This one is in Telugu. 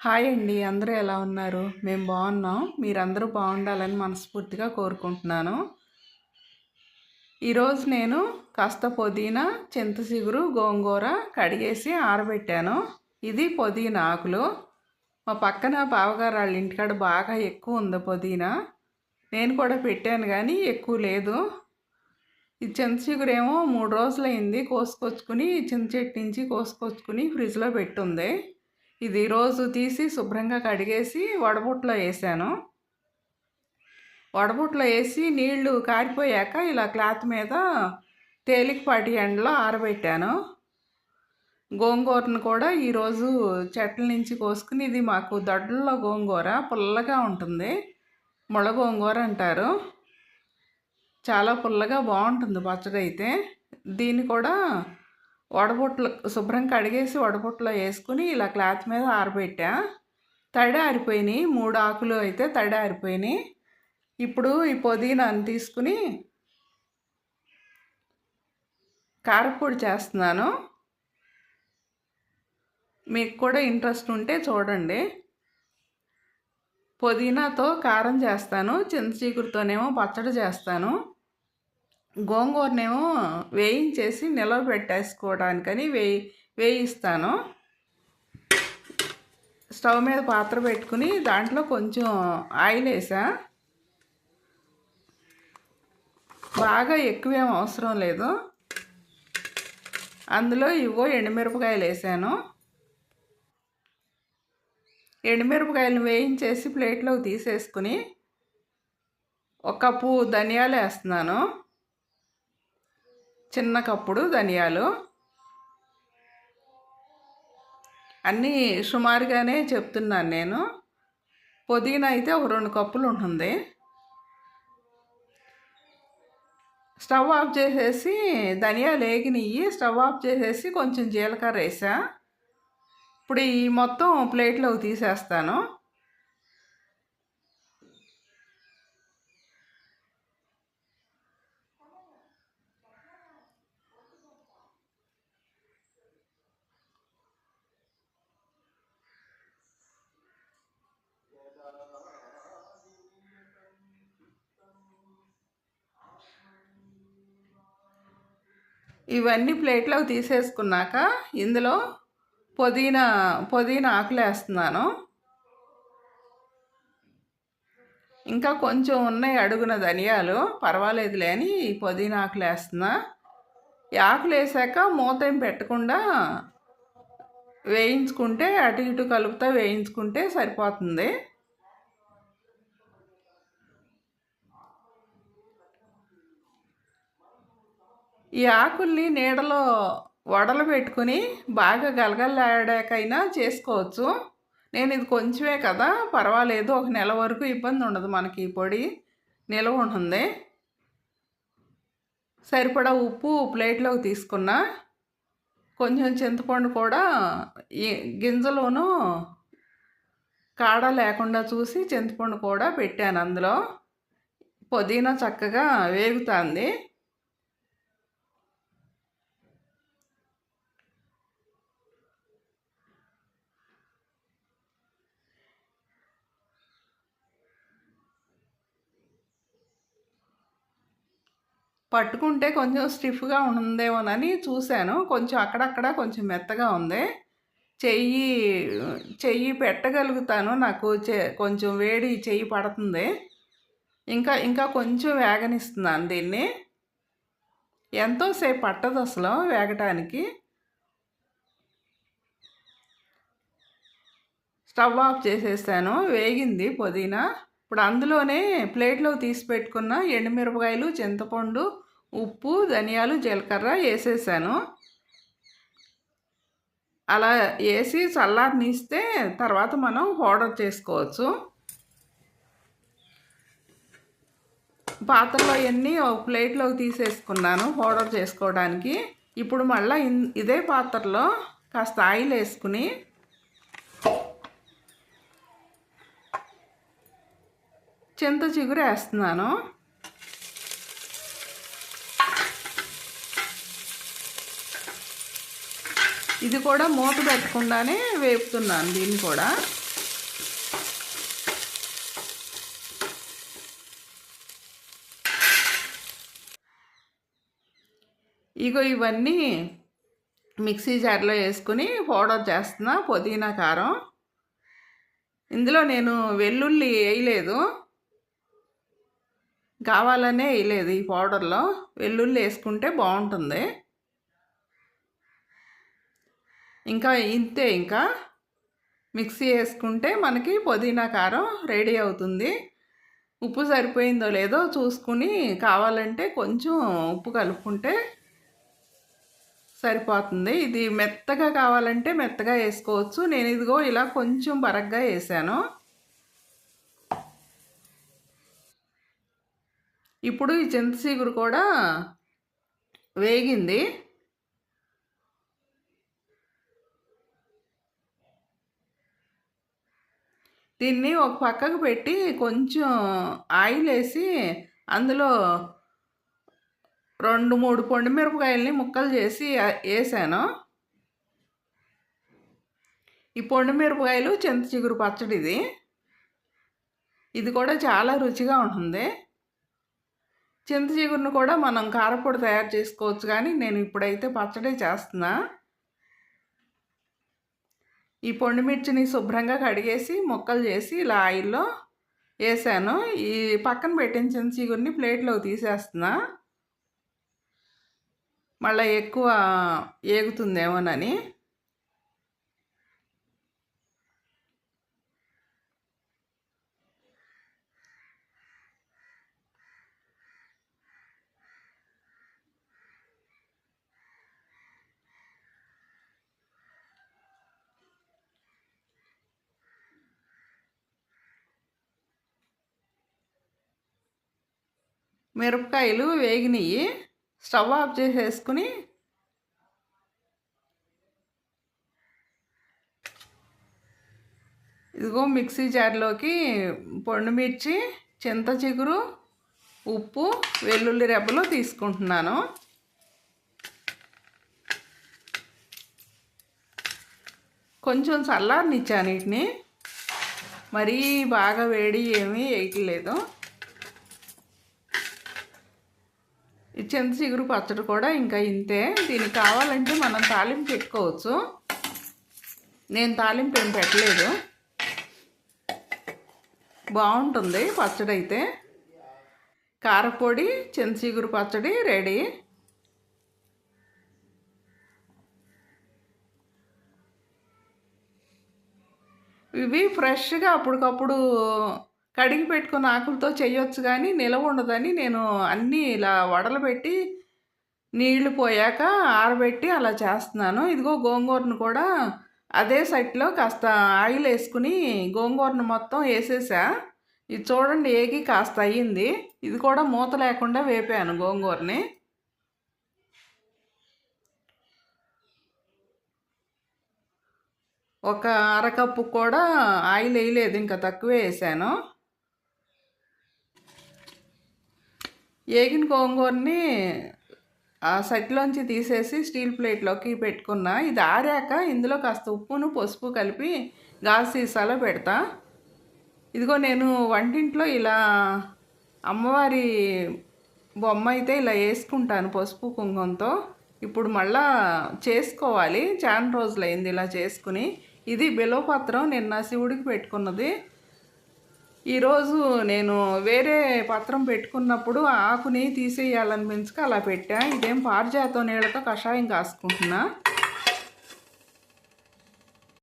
హాయ్ అండి అందరూ ఎలా ఉన్నారు? మేము బాగున్నాం. మీరందరూ బాగుండాలని మనస్ఫూర్తిగా కోరుకుంటున్నాను. ఈరోజు నేను కాస్త పుదీనా చింతసిగురు గోంగూర కడిగేసి ఆరబెట్టాను. ఇది పుదీనా ఆకులు. మా పక్కన బావగారు వాళ్ళ ఇంటికాడ బాగా ఎక్కువ ఉంది పుదీనా. నేను కూడా పెట్టాను కానీ ఎక్కువ లేదు. ఈ చింతచిగురు ఏమో మూడు రోజులైంది కోసుకొచ్చుకుని చింత చెట్టు నుంచి కోసుకొచ్చుకుని ఫ్రిడ్జ్లో పెట్టుంది. ఇది రోజు తీసి శుభ్రంగా కడిగేసి వడబుట్లో వేసాను. వడబుట్లో వేసి నీళ్ళు కారిపోయాక ఇలా క్లాత్ మీద తేలికపాటి ఎండలో ఆరబెట్టాను. గోంగూరను కూడా ఈరోజు చెట్ల నుంచి కోసుకుని ఇది మాకు దొడ్లలో గోంగూర పుల్లగా ఉంటుంది. ముళ్ళ గోంగూర అంటారు. చాలా పుల్లగా బాగుంటుంది పచ్చడి అయితే దీన్ని కూడా వడబొట్లు శుభ్రం కడిగేసి వడబొట్లో వేసుకుని ఇలా క్లాత్ మీద ఆరబెట్టా. తడి ఆరిపోయినాయి. మూడు ఆకులు అయితే తడి ఆరిపోయినాయి. ఇప్పుడు ఈ పుదీనాన్ని తీసుకుని కారపొడి చేస్తున్నాను. మీకు కూడా ఇంట్రెస్ట్ ఉంటే చూడండి. పుదీనాతో కారం చేస్తాను. చింత చీకురుతోనేమో పచ్చడి చేస్తాను. గోంగూరనేమో వేయించేసి నిలవ పెట్టేసుకోవడానికని వేయి వేయిస్తాను. స్టవ్ మీద పాత్ర పెట్టుకుని దాంట్లో కొంచెం ఆయిల్ వేసా బాగా ఎక్కువేం అవసరం లేదు. అందులో ఇవో ఎండుమిరపకాయలు వేసాను ఎండుమిరపకాయలను వేయించేసి ప్లేట్లోకి తీసేసుకుని ఒక కప్పు ధనియాలు వేస్తున్నాను చిన్న కప్పుడు ధనియాలు. అన్నీ సుమారుగానే చెప్తున్నాను నేను. పుదీనా అయితే ఒక రెండు కప్పులు ఉంటుంది. స్టవ్ ఆఫ్ చేసేసి ధనియాలు వేగినవి స్టవ్ ఆఫ్ చేసేసి కొంచెం జీలకర్ర వేసా. ఇప్పుడు ఈ మొత్తం ప్లేట్లోకి తీసేస్తాను. ఇవన్నీ ప్లేట్లోకి తీసేసుకున్నాక ఇందులో పుదీనా పుదీనా ఆకులు వేస్తున్నాను. ఇంకా కొంచెం ఉన్నాయి అడుగున ధనియాలు. పర్వాలేదులే అని ఈ పుదీనా ఆకులు వేస్తున్నా. ఈ ఆకులు వేసాక మూత ఏం పెట్టకుండా వేయించుకుంటే అటు ఇటు కలుపుతా వేయించుకుంటే సరిపోతుంది. ఈ ఆకుల్ని నీడలో వడలు పెట్టుకుని బాగా గలగలాడాకైనా చేసుకోవచ్చు. నేను ఇది కొంచెమే కదా పర్వాలేదు. ఒక నెల వరకు ఇబ్బంది ఉండదు మనకి ఈ పొడి. నిల్వ ఉంటుంది. సరిపడా ఉప్పు ప్లేట్లోకి తీసుకున్నా కొంచెం చింతపండు కూడా ఈ గింజలోను కాడ లేకుండా చూసి చింతపండు కూడా పెట్టాను అందులో. పుదీనా చక్కగా వేగుతుంది. పట్టుకుంటే కొంచెం స్టిఫ్గా ఉందేమోనని చూశాను. కొంచెం అక్కడక్కడ కొంచెం మెత్తగా ఉంది. చెయ్యి చెయ్యి పెట్టగలుగుతాను. నాకు కొంచెం వేడి చెయ్యి పడుతుంది. ఇంకా ఇంకా కొంచెం వేగనిస్తున్నాను దీన్ని. ఎంతోసేపు పట్టదు అసలు వేగటానికి. స్టవ్ ఆఫ్ చేసేసాను. వేగింది పుదీనా. ఇప్పుడు అందులోనే ప్లేట్లో తీసి పెట్టుకున్న ఎండుమిరపకాయలు చింతపండు ఉప్పు ధనియాలు జీలకర్ర వేసేసాను. అలా వేసి చల్లారనిస్తే తర్వాత మనం పౌడర్ చేసుకోవచ్చు. పాత్రలో ఎన్ని ఒక ప్లేట్లోకి తీసేసుకున్నాను పౌడర్ చేసుకోవడానికి. ఇప్పుడు మళ్ళీ ఇదే పాత్రలో కాస్త ఆయిల్ వేసుకుని చింత చిగురు వేస్తున్నాను. ఇది కూడా మూత పెట్టకుండానే వేపుతున్నాను దీన్ని కూడా. ఇగో ఇవన్నీ మిక్సీ జార్లో వేసుకుని పౌడర్ చేస్తున్నా పుదీనా కారం. ఇందులో నేను వెల్లుల్లి వేయలేదు. కావాలనే వేయలేదు ఈ పౌడర్లో. వెల్లుల్లి వేసుకుంటే బాగుంటుంది. ఇంకా ఇంతే ఇంకా. మిక్సీ వేసుకుంటే మనకి పుదీనా కారం రెడీ అవుతుంది. ఉప్పు సరిపోయిందో లేదో చూసుకుని కావాలంటే కొంచెం ఉప్పు కలుపుకుంటే సరిపోతుంది. ఇది మెత్తగా కావాలంటే మెత్తగా వేసుకోవచ్చు. నేను ఇదిగో ఇలా కొంచెం బరగ్గా వేసాను. ఇప్పుడు ఈ చింతసీగురు కూడా వేగింది. దీన్ని ఒక పక్కకు పెట్టి కొంచెం ఆయిల్ వేసి అందులో రెండు మూడు పొండి మిరపకాయలని ముక్కలు చేసి వేసాను. ఈ పొండి మిరపకాయలు చింత చిగురు పచ్చడిది. ఇది కూడా చాలా రుచిగా ఉంటుంది. చింత చిగురును కూడా మనం కారపొడి తయారు చేసుకోవచ్చు కానీ నేను ఇప్పుడైతే పచ్చడి చేస్తున్నా. ఈ పొండిమిర్చిని శుభ్రంగా కడిగేసి ముక్కలు చేసి ఇలా ఆయిల్లో వేసాను. ఈ పక్కన పెట్టిన చింత చిగురిని ప్లేట్లోకి తీసేస్తున్నా. మళ్ళీ ఎక్కువ ఏగుతుందేమోనని. మిరపకాయలు వేగినవి స్టవ్ ఆఫ్ చేసేసుకుని ఇదిగో మిక్సీ జార్లోకి పొండుమిర్చి చింత చిగురు ఉప్పు వెల్లుల్లి రెబ్బలు తీసుకుంటున్నాను. కొంచెం చల్లారనిచ్చాను వీటిని. మరీ బాగా వేడి ఏమీ వేయట్లేదు ఈ చింత చిగురు పచ్చడి కూడా ఇంకా ఇంతే. దీనికి కావాలంటే మనం తాలింపు పెట్టుకోవచ్చు. నేను తాలింపు ఏం పెట్టలేదు. బాగుంటుంది పచ్చడి అయితే. కారపొడి చింత చిగురు పచ్చడి రెడీ. ఇవి ఫ్రెష్గా అప్పటికప్పుడు కడిగి పెట్టుకున్న ఆకులతో చేయొచ్చు కానీ నిలవ ఉండదని నేను అన్నీ ఇలా వడలు పెట్టి నీళ్ళు పోయాక ఆరబెట్టి అలా చేస్తున్నాను. ఇదిగో గోంగూరను కూడా అదే సైట్లో కాస్త ఆయిల్ వేసుకుని గోంగూరను మొత్తం వేసేసా. ఇది చూడండి ఏగి కాస్త అయ్యింది. ఇది కూడా మూత లేకుండా వేపాను గోంగూరని. ఒక అరకప్పు కూడా ఆయిల్ వేయలేదు ఇంకా తక్కువే వేసాను. ఏగిన గోంగూరని ఆ సెట్లోంచి తీసేసి స్టీల్ ప్లేట్లోకి పెట్టుకున్నా. ఇది ఆరాక ఇందులో కాస్త ఉప్పును పసుపు కలిపి గాజు సీసాలో పెడతా. ఇదిగో నేను వంటింట్లో ఇలా అమ్మవారి బొమ్మ అయితే ఇలా వేసుకుంటాను పసుపు కుంకుమంతో. ఇప్పుడు మళ్ళా చేసుకోవాలి. చాలా రోజులైంది ఇలా చేసుకుని. ఇది బిలోపత్రం నిన్న శివుడికి పెట్టుకున్నది. ఈరోజు నేను వేరే పత్రం పెట్టుకున్నప్పుడు ఆకుని తీసేయాలనిపించక అలా పెట్టా. ఇదేం పారిజాతం నీళ్ళతో కషాయం కాసుకుంటున్నా.